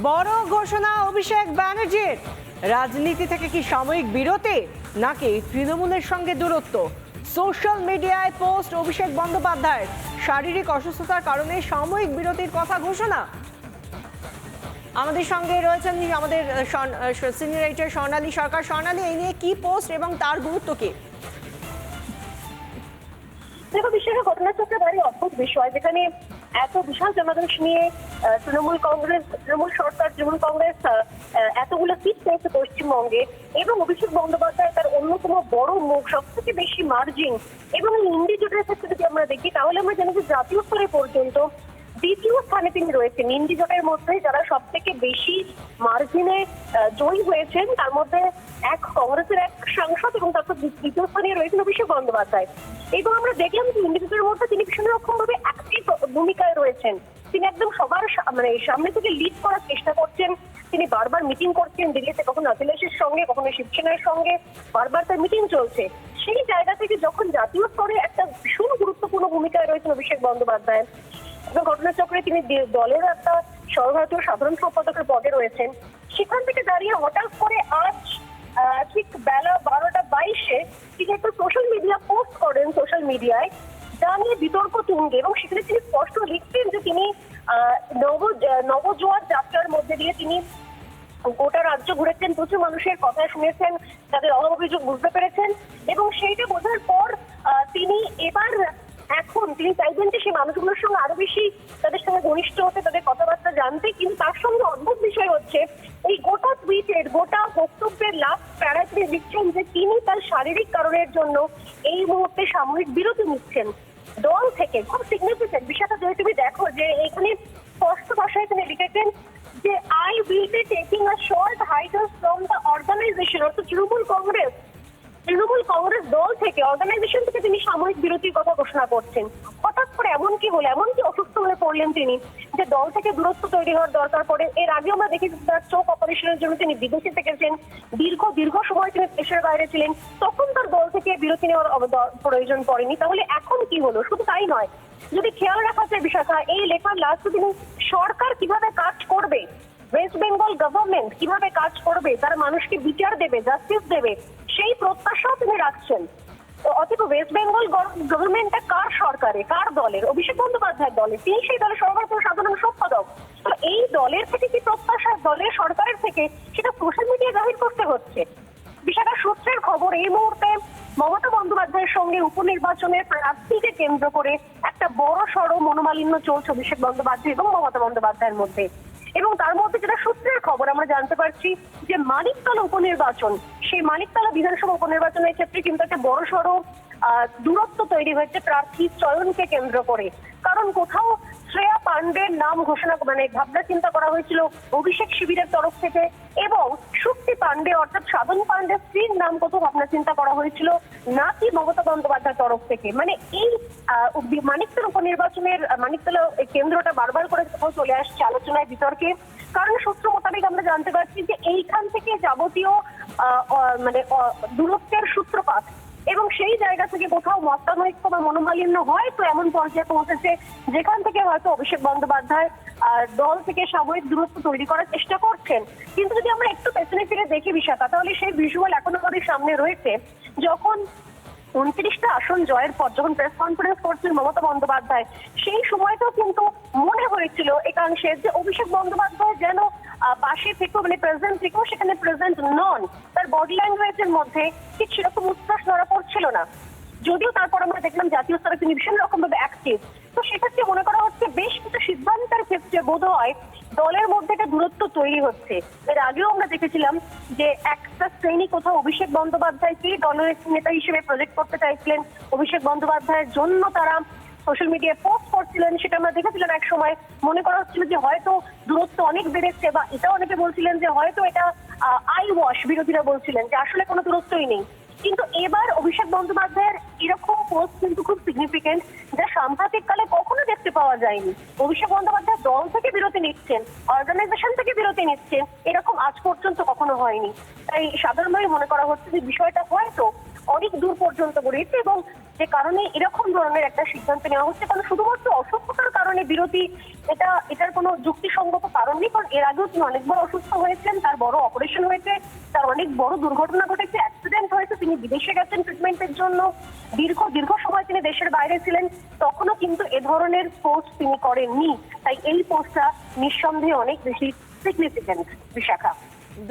বড় ঘোষণা অভিষেক ব্যানার্জির। রাজনীতি থেকে কি সাময়িক বিরতি, নাকি তৃণমূলের সঙ্গে দূরত্ব? সোশ্যাল মিডিয়ায় পোস্ট অভিষেক বন্দ্যোপাধ্যায়ের শারীরিক অসুস্থতার কারণে সাময়িক বিরতির কথা ঘোষণা। আমাদের সঙ্গে রয়েছেন আমাদের সিনিয়র রাইটার স্বর্ণালী সরকার। স্বর্ণালী, এই নিয়ে কি পোস্ট এবং তার গুরুত্ব কি? দেখো বিশেষ ঘটনাচক্রে ভারী অদ্ভুত বিষয়, যেখানে এত বিশাল জনাদেশ নিয়ে তৃণমূল কংগ্রেস, তৃণমূল সরকার, তৃণমূল কংগ্রেস এতগুলো সিট পেয়েছে পশ্চিমবঙ্গে এবং অভিষেক বন্দ্যোপাধ্যায় তার অন্যতম বড় মুখ সব থেকে বেশি মার্জিন এবং ইন্ডি জোটের ক্ষেত্রে যদি আমরা দেখি, তাহলে আমরা জানি যে জাতীয় স্তরে পর্যন্ত দ্বিতীয় স্থানে তিনি রয়েছেন। ইন্ডি জোটের মধ্যে যারা সব থেকে বেশি মার্জিনে জয়ী হয়েছেন, তার মধ্যে এক কংগ্রেসের এক সাংসদ এবং তারপর দ্বিতীয় স্থানে রয়েছেন অভিষেক বন্দ্যোপাধ্যায়। এবং আমরা দেখলাম যে ইন্ডি জোটের মধ্যে তিনি ভীষণ রকম ভাবে অ্যাক্টিভ ভূমিকায় রয়েছেন। তিনি একদম সবার মানে সামনে থেকে লিড করার চেষ্টা করছেন। তিনি বারবার মিটিং করছেন দিল্লিতে, কখনো অখিলেশের সঙ্গে, কখনো শিবসেনার সঙ্গে, বারবার তার মিটিং চলছে। সেই জায়গা থেকে যখন জাতীয় স্তরে একটা ভীষণ গুরুত্বপূর্ণ ভূমিকায় রয়েছেন অভিষেক বন্দ্যোপাধ্যায় এবং ঘটনাচক্রে তিনি দলের একটা সর্বভারতীয় সাধারণ সম্পাদকের পদে রয়েছেন, সেখান থেকে দাঁড়িয়ে হঠাৎ করে আজ ঠিক বেলা বারোটা বাইশে তিনি একটা সোশ্যাল মিডিয়া পোস্ট করেন সোশ্যাল মিডিয়ায় যা নিয়ে বিতর্ক তুঙ্গে এবং সেখানে তিনি স্পষ্ট লিখছেন যে তিনি নব নবজোয়ার যাত্রার মধ্যে দিয়ে তিনি গোটা রাজ্য ঘুরেছেন, প্রচুর মানুষের কথা শুনেছেন, তাদের অভাব অভিযোগ বুঝতে পেরেছেন এবং সেইটা বোঝার পর তিনি এবার এখন তিনি চাইবেন যে সেই মানুষগুলোর সঙ্গে আরও বেশি তাদের সঙ্গে ঘনিষ্ঠ হতে, তাদের কথাবার্তা জানতে। কিন্তু তার সঙ্গে অদ্ভুত বিষয় হচ্ছে, এই গোটা টুইটের গোটা বক্তব্যের লাস্ট প্যারা তিনি লিখছেন যে তিনি তার শারীরিক কারণের জন্য এই মুহূর্তে সাময়িক বিরতি নিচ্ছেন। দল থেকে খুব সিগনিফিকেন্ট বিষয়টা যদি তুমি দেখো যে এখানে স্পষ্ট ভাষায় তিনি লিখেছেন যে I will be taking a short hiatus from the organisation অর্থাৎ তৃণমূল কংগ্রেস তৃণমূল কংগ্রেস দল থেকে অর্গানাইজেশন থেকে তিনি সাময়িক বিরতির কথা ঘোষণা করছেন। হঠাৎ করে এমন কি হলো, এমন কি অসুস্থ হয়ে পড়লেন তিনি, যে দল থেকে দূরত্ব তৈরি হওয়ার দরকার পড়ে? এর আগে আমরা দেখেছি তার চোখ অপারেশনের জন্য তিনি বিদেশে থেকেছেন। দীর্ঘ দীর্ঘ সময় তিনি দেশের বাইরে ছিলেন। তখন তার দল থেকে বিরতি নেওয়ার প্রয়োজন পড়েনি। তাহলে এখন কি হলো? শুধু তাই নয়, যদি খেয়াল রাখা যায় বিশাখা এই লেখার লাস্টে তিনি সরকার কীভাবে কাজ করবে? ওয়েস্ট বেঙ্গল গভর্নমেন্ট কীভাবে কাজ করবে? তারা মানুষকে বিচার দেবে জাস্টিস দেবে? সেই প্রত্যাশাও তিনি রাখছেন। অথচ ওয়েস্ট বেঙ্গল গভর্নমেন্টটা কার সরকারে, কার দলের? অভিষেক বন্দ্যোপাধ্যায়ের দলে, তিনি সেই দলের সর্বভারতীয় সাধারণ সম্পাদক। তো এই দলের থেকে কি প্রত্যাশা দলের সরকারের থেকে, সেটা সোশ্যাল মিডিয়া জাহির করতে হচ্ছে। বিশাখা সূত্রের খবর এই মুহূর্তে মমতা বন্দ্যোপাধ্যায়ের সঙ্গে উপনির্বাচনের প্রার্থীকে কেন্দ্র করে একটা বড় সড়ো মনোমালিন্য চলছে অভিষেক বন্দ্যোপাধ্যায় এবং মমতা বন্দ্যোপাধ্যায়ের মধ্যে। এবং তার মধ্যে যেটা সূত্রের খবর, আমরা জানতে পারছি যে মানিকতলা উপনির্বাচন, সেই মানিকতলা বিধানসভা উপনির্বাচনের ক্ষেত্রে কিন্তু একটা বড় সড়ো দূরত্ব তৈরি হয়েছে প্রার্থী চয়নকে কেন্দ্র করে। কারণ কোথাও শ্রেয়া পান্ডের নাম ঘোষণা মানে ভাবনা চিন্তা করা হয়েছিল অভিষেক শিবিরের তরফ থেকে এবং শক্তি পান্ডে অর্থাৎ সাধন পান্ডের স্ত্রীর নাম কত ভাবনা চিন্তা করা হয়েছিল নাকি মমতা বন্দ্যোপাধ্যায়ের তরফ থেকে। মানে এই মানিকতলা উপনির্বাচনের মানিকতলা কেন্দ্রটা বারবার করে চলে আসছে আলোচনায় বিতর্কে। কারণ সূত্র মোতাবেক আমরা জানতে পারছি যে এইখান থেকে যাবতীয় মানে দূরত্বের সূত্রপাত এবং সেই জায়গা থেকে কোথাও মতানৈক্য বা মনোমালিন্য হয়তো এমন পর্যায়ে পৌঁছেছে যেখান থেকে হয়তো অভিষেক বন্দ্যোপাধ্যায় দল থেকে সাময়িক দূরত্ব তৈরি করার চেষ্টা করছেন। কিন্তু যদি আমরা একটু পেছনে ফিরে দেখি বিশাখা তাহলে সেই ভিজুয়াল এখনও আমাদের সামনে রয়েছে। যখন উনত্রিশটা আসন জয়ের পর যখন প্রেস কনফারেন্স করছিলেন মমতা বন্দ্যোপাধ্যায়, সেই সময়টাও কিন্তু মনে হয়েছিল একাংশে যে অভিষেক বন্দ্যোপাধ্যায় যেন পাশে থেকেও মানে প্রেজেন্ট থেকেও সেখানে প্রেজেন্ট নন। তার বডি ল্যাঙ্গুয়েজের মধ্যে ঠিক সেরকম উচ্ছ্বাস ধরা পড়ছিল না। যদিও তারপর আমরা দেখলাম জাতীয় স্তরে তিনি ভীষণ রকম ভাবে অ্যাক্টিভ তো সেক্ষেত্রে মনে করা হচ্ছে বেশ কিছু সিদ্ধান্তের ক্ষেত্রে বোধ হয় দলের মধ্যে একটা দূরত্ব তৈরি হচ্ছে। এর আগেও আমরা দেখেছিলাম যে একটা শ্রেণি কোথাও অভিষেক বন্দ্যোপাধ্যায়কে দলের নেতা হিসেবে প্রজেক্ট করতে চাইছিলেন। অভিষেক বন্দ্যোপাধ্যায়ের জন্য তারা সোশ্যাল মিডিয়ায় পোস্ট করছিলেন, সেটা আমরা দেখেছিলাম এক সময়। মনে করা হচ্ছিল যে হয়তো দূরত্ব অনেক বেড়েছে বা এটা অনেকে বলছিলেন যে হয়তো এটা আই ওয়াশ বিরোধীরা বলছিলেন, যে আসলে কোনো দূরত্বই নেই। কিন্তু এবার অভিষেক বন্দ্যোপাধ্যায়ের এরকম পোস্ট কিন্তু খুব সিগনিফিকেন্ট যা সাম্প্রতিক কালে কখনো দেখতে পাওয়া যায়নি। অভিষেক বন্দ্যোপাধ্যায় দল থেকে বিরতি নিচ্ছেন অর্গানাইজেশন থেকে বিরতি নিচ্ছেন, এরকম আজ পর্যন্ত কখনো হয়নি। তাই সাধারণভাবে মনে করা হচ্ছে যে বিষয়টা হয়তো অনেক দূর পর্যন্ত গড়িয়েছে এবং যে কারণে এরকম ধরনের একটা সিদ্ধান্ত নেওয়া হচ্ছে। কারণ শুধুমাত্র অসুস্থতার কারণে বিরতি, এটা, এটার কোনো যুক্তিসঙ্গত কারণ নেই, কারণ এর আগেও তিনি অনেকবার অসুস্থ হয়েছেন, তার বড় অপারেশন হয়েছে, তার অনেক বড় দুর্ঘটনা ঘটেছে, অ্যাক্সিডেন্ট হয়েছে, তিনি বিদেশে গেছেন ট্রিটমেন্টের জন্য। দীর্ঘ দীর্ঘ সময় তিনি দেশের বাইরে ছিলেন, তখনও কিন্তু এ ধরনের পোস্ট তিনি করেননি। তাই এই পোস্টটা নিঃসন্দেহে অনেক বেশি সিগনিফিকেন্ট বিশাখা।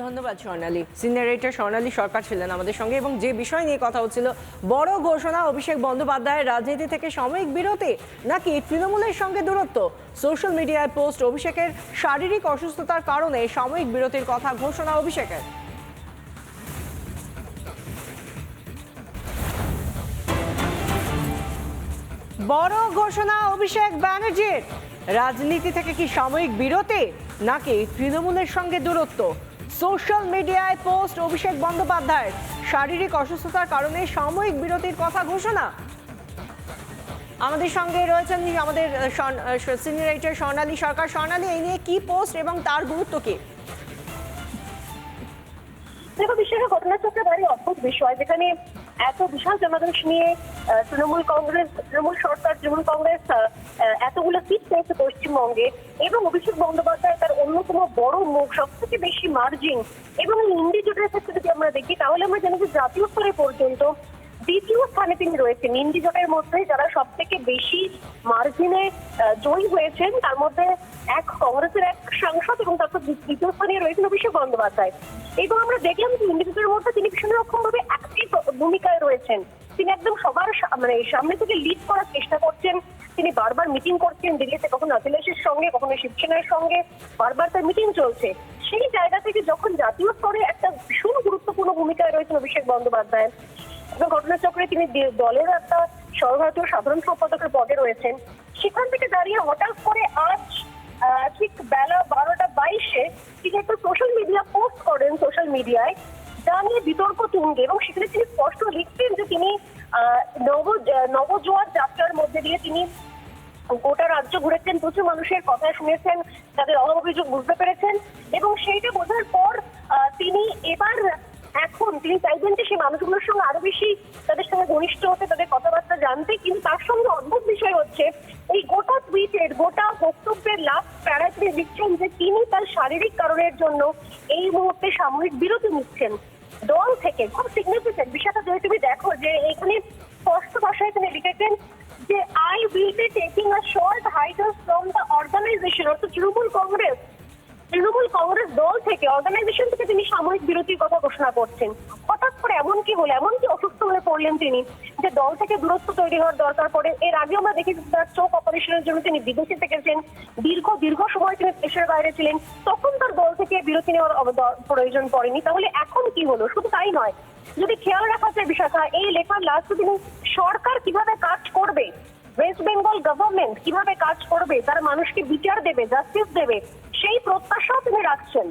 ধন্যবাদ স্বর্ণালী। সিনিয়র এডিটর স্বর্ণালী সরকার ছিলেন আমাদের সঙ্গে এবং যে বিষয় নিয়ে কথা হচ্ছিল, বড় ঘোষণা, অভিষেক বন্দ্যোপাধ্যায়ের রাজনীতি থেকে সাময়িক বিরতি, নাকি তৃণমূলের সঙ্গে দূরত্ব? সোশ্যাল মিডিয়ায় পোস্ট অভিষেকের শারীরিক অসুস্থতার কারণে সাময়িক বিরতির কথা ঘোষণা অভিষেকের। বড় ঘোষণা অভিষেক ব্যানার্জির। রাজনীতি থেকে কি সাময়িক বিরতি, নাকি তৃণমূলের সঙ্গে দূরত্ব? সোশ্যাল মিডিয়ায় পোস্ট অভিষেক বন্দ্যোপাধ্যায়ের। শারীরিক অসুস্থতার কারণে সাময়িক বিরতির কথা ঘোষণা। আমাদের সঙ্গে রয়েছেন আমাদের সিনিয়র রাইটার স্বর্ণালী সরকার। স্বর্ণালী, এই নিয়ে কি পোস্ট এবং তার গুরুত্ব কি? দেখো বিশেষ ঘটনাচক্রে ভারী অদ্ভুত বিষয়, যেখানে এত বিশাল জনাদেশ নিয়ে তৃণমূল কংগ্রেস, তৃণমূল সরকার, তৃণমূল কংগ্রেস এতগুলো সিট পেয়েছে পশ্চিমবঙ্গে এবং অভিষেক বন্দ্যোপাধ্যায় তার অন্যতম বড় মুখ সব থেকে বেশি মার্জিন এবং এই ইন্ডি জোটের ক্ষেত্রে যদি আমরা দেখি, তাহলে আমরা জানি যে জাতীয় স্তরে পর্যন্ত দ্বিতীয় স্থানে তিনি রয়েছেন। ইন্ডি জোটের মধ্যে যারা সব থেকে বেশি মার্জিনে জয়ী হয়েছেন, তার মধ্যে এক কংগ্রেসের এক সাংসদ এবং তারপর দ্বিতীয় স্থানে রয়েছেন অভিষেক বন্দ্যোপাধ্যায়। এবং আমরা দেখলাম যে ইন্ডি জোটের মধ্যে তিনি ভীষণ রকম ভাবে অ্যাক্টিভ ভূমিকায় রয়েছেন। তিনি একদম সবার মানে সামনে থেকে লিড করার চেষ্টা করছেন। তিনি বারবার মিটিং করছেন দিল্লিতে, কখনো অখিলেশের সঙ্গে, কখনো শিবসেনার সঙ্গে, বারবার তার মিটিং চলছে। সেই জায়গা থেকে যখন জাতীয় স্তরে একটা ভীষণ গুরুত্বপূর্ণ ভূমিকায় রয়েছেন অভিষেক বন্দ্যোপাধ্যায় এবং ঘটনাচক্রে তিনি দলের একটা সর্বভারতীয় সাধারণ সম্পাদকের পদে রয়েছেন। সেখান থেকে দাঁড়িয়ে হঠাৎ করে আজ ঠিক বেলা বারোটা বাইশে তিনি একটা সোশ্যাল মিডিয়া পোস্ট করেন সোশ্যাল মিডিয়ায় যা নিয়ে বিতর্ক তুঙ্গে এবং সেখানে তিনি স্পষ্ট লিখতেন যে তিনি নব, নবজোয়ার যাত্রার মধ্যে দিয়ে তিনি গোটা রাজ্য ঘুরেছেন, প্রচুর মানুষের কথা শুনেছেন, তাদের অভাব অভিযোগ বুঝতে পেরেছেন এবং সেইটা বোঝার পর তিনি এবার এখন তিনি চাইবেন যে সেই মানুষগুলোর সঙ্গে আরও বেশি তাদের সঙ্গে ঘনিষ্ঠ হতে, তাদের কথাবার্তা জানতে। কিন্তু তার সঙ্গে অদ্ভুত বিষয় হচ্ছে, এই গোটা টুইটের গোটা বক্তব্যের লাভ প্যারা তিনি দিচ্ছেন যে তিনি তার শারীরিক কারণের জন্য এই মুহূর্তে সাময়িক বিরতি নিচ্ছেন। দল থেকে খুব সিগনিফিকেন্ট বিষয়টা যদি তুমি দেখো যে এখানে স্পষ্ট ভাষায় তিনি লিখেছেন যে I will be taking a short hiatus from the organisation অর্থাৎ তৃণমূল কংগ্রেস তৃণমূল কংগ্রেস দল থেকে অর্গানাইজেশন থেকে তিনি সাময়িক বিরতির কথা ঘোষণা করছেন। হঠাৎ করে এমন কি হলো, এমন কি অসুস্থ হয়ে পড়লেন তিনি যে দল থেকে দূরত্ব তৈরি হওয়ার দরকার পড়ে? এর আগে আমরা দেখেছি তার চোখ অপারেশনের জন্য তিনি বিদেশে থেকেছেন দীর্ঘ দীর্ঘ সময় তিনি দেশের বাইরে ছিলেন। তখন তার দল থেকে বিরতি নেওয়ার প্রয়োজন পড়েনি। তাহলে এখন কি হলো? শুধু তাই নয়, যদি খেয়াল রাখা যায় বিশাখা এই লেখার লাস্টে তিনি সরকার কীভাবে কাজ করবে? ওয়েস্ট বেঙ্গল গভর্নমেন্ট কীভাবে কাজ করবে? তারা মানুষকে বিচার দেবে জাস্টিস দেবে সেই প্রত্যাশাও তিনি রাখছেন।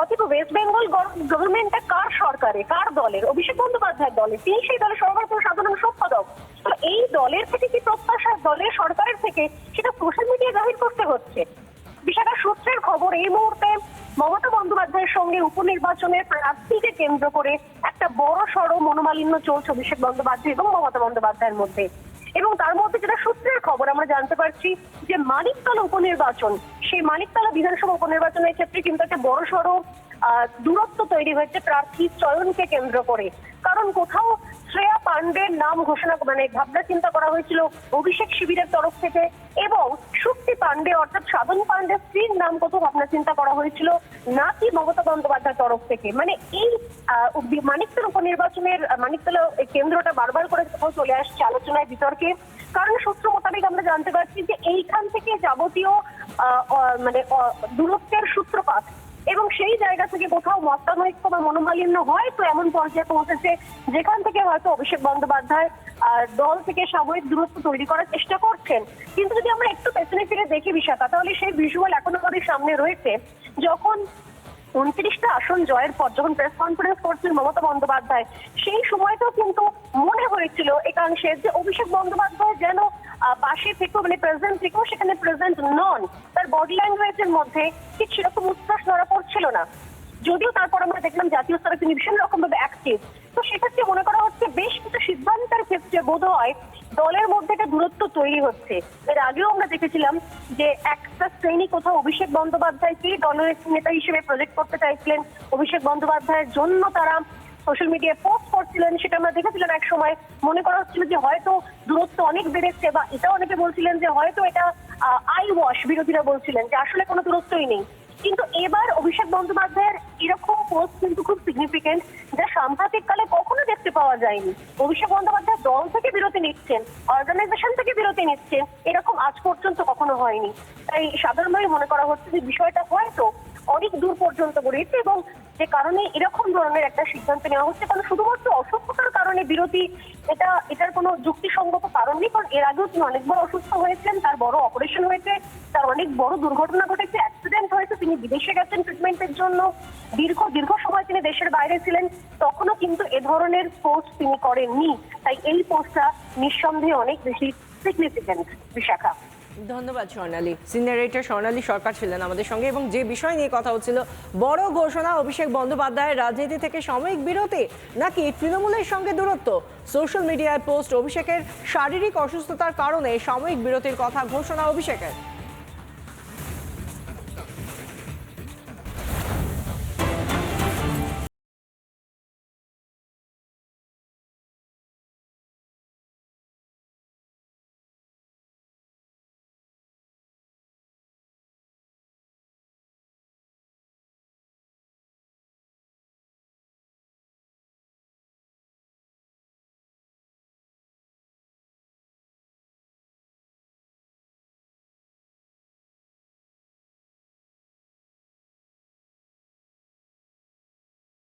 অথচ ওয়েস্ট বেঙ্গল গভর্নমেন্টটা কার সরকারে, কার দলের? অভিষেক বন্দ্যোপাধ্যায় দলে তিনি সেই দলের সর্বভারতীয় সাধারণ সম্পাদক। তো এই দলের থেকে কি প্রত্যাশা দলের সরকারের থেকে, সেটা সোশ্যাল মিডিয়া জাহির করতে হচ্ছে। বিশাখা সূত্রের খবর এই মুহূর্তে মমতা বন্দ্যোপাধ্যায়ের সঙ্গে উপনির্বাচনের প্রার্থীকে কেন্দ্র করে একটা বড় সড় মনোমালিন্য চলছে অভিষেক বন্দ্যোপাধ্যায় এবং মমতা বন্দ্যোপাধ্যায়ের মধ্যে। এবং তার মধ্যে যেটা সূত্রের খবর, আমরা জানতে পারছি যে মানিকতলা উপনির্বাচন, সেই মানিকতলা বিধানসভা উপনির্বাচনের ক্ষেত্রে কিন্তু একটা বড় সড়ো দূরত্ব তৈরি হয়েছে প্রার্থী চয়নকে কেন্দ্র করে। কারণ কোথাও পান্ডের নাম ঘোষণা মানে ভাবনা চিন্তা করা হয়েছিল অভিষেক শিবিরের তরফ থেকে এবং শক্তি পান্ডে অর্থাৎ সাধন পান্ডের স্ত্রীর নাম কত ভাবনা চিন্তা করা হয়েছিল নাকি মমতা বন্দ্যোপাধ্যায়ের তরফ থেকে? মানে এই মানিকতলা উপনির্বাচনের মানিকতলা কেন্দ্রটা বারবার করে চলে আসছে আলোচনায় বিতর্কে, কারণ সূত্র মোতাবেক আমরা জানতে পারছি যে এইখান থেকে যাবতীয় মানে দূরত্বের সূত্রপাত এবং সেই জায়গা থেকে কোথাও মতানৈক্য বা মনোমালিন্য হয়তো এমন পর্যায়ে পৌঁছেছে যেখান থেকে হয়তো অভিষেক বন্দ্যোপাধ্যায় দল থেকে সাময়িক দূরত্ব তৈরি করার চেষ্টা করছেন। কিন্তু যদি আমরা একটু পেছনে ফিরে দেখি বিষয়টা, তাহলে সেই ভিজুয়াল এখনও আমাদের সামনে রয়েছে। যখন উনত্রিশটা আসন জয়ের পর যখন প্রেস কনফারেন্স করছিলেন মমতা বন্দ্যোপাধ্যায়, সেই সময়টাও কিন্তু মনে হয়েছিল একাংশে যে অভিষেক বন্দ্যোপাধ্যায় যেন পাশে থেকেও মানে প্রেজেন্ট থেকেও সেখানে প্রেজেন্ট নন। তার বডি ল্যাঙ্গুয়েজের মধ্যে ঠিক সেরকম উচ্ছ্বাস ধরা পড়ছিল না। যদিও তারপর আমরা দেখলাম জাতীয় স্তরে তিনি ভীষণ রকম ভাবে অ্যাক্টিভ তো সেক্ষেত্রে মনে করা হচ্ছে বেশ কিছু সিদ্ধান্তের ক্ষেত্রে বোধ হয় দলের মধ্যে একটা দূরত্ব তৈরি হচ্ছে। এর আগেও আমরা দেখেছিলাম যে একটা শ্রেণি কোথাও অভিষেক বন্দ্যোপাধ্যায়কে দলের নেতা হিসেবে প্রজেক্ট করতে চাইছিলেন। অভিষেক বন্দ্যোপাধ্যায়ের জন্য তারা সোশ্যাল মিডিয়ায় পোস্ট করছিলেন, সেটা আমরা দেখেছিলাম এক সময়। মনে করা হচ্ছিল যে হয়তো দূরত্ব অনেক বেড়েছে বা এটা অনেকে বলছিলেন যে হয়তো এটা আই ওয়াশ বিরোধীরা বলছিলেন, যে আসলে কোনো দূরত্বই নেই। কিন্তু এবার অভিষেক বন্দ্যোপাধ্যায়ের এরকম পোস্ট কিন্তু খুব সিগনিফিকেন্ট যা সাম্প্রতিক কালে কখনো দেখতে পাওয়া যায়নি। অভিষেক বন্দ্যোপাধ্যায় দল থেকে বিরতি নিচ্ছেন অর্গানাইজেশন থেকে বিরতি নিচ্ছেন, এরকম আজ পর্যন্ত কখনো হয়নি। তাই সাধারণভাবে মনে করা হচ্ছে যে বিষয়টা হয়তো অনেক দূর পর্যন্ত গড়িয়েছে এবং যে কারণে এরকম ধরনের একটা সিদ্ধান্ত নেওয়া হচ্ছে, কারণ শুধুমাত্র অসুস্থতার কারণে বিরতি এটা, এটার কোনো যুক্তিসঙ্গত কারণ নেই, কারণ এর আগেও তিনি অনেকবার অসুস্থ হয়েছেন তার বড় অপারেশন হয়েছে, তার অনেক বড় দুর্ঘটনা ঘটেছে অ্যাক্সিডেন্ট হয়েছে, তিনি বিদেশে গেছেন ট্রিটমেন্টের জন্য, দীর্ঘ দীর্ঘ সময় তিনি দেশের বাইরে ছিলেন, তখনও কিন্তু এ ধরনের পোস্ট তিনি করেননি, তাই এই পোস্টটা নিঃসন্দেহে অনেক বেশি সিগনিফিকেন্ট বিশাখা। ধন্যবাদ স্বর্ণালী। সিনিয়র এডিটর স্বর্ণালী সরকার ছিলেন আমাদের সঙ্গে এবং যে বিষয় নিয়ে কথা হচ্ছিল, বড় ঘোষণা অভিষেক বন্দ্যোপাধ্যায়ের রাজনীতি থেকে সাময়িক বিরতি, নাকি তৃণমূলের সঙ্গে দূরত্ব? সোশ্যাল মিডিয়ায় পোস্ট অভিষেকের শারীরিক অসুস্থতার কারণে সাময়িক বিরতির কথা ঘোষণা অভিষেকের।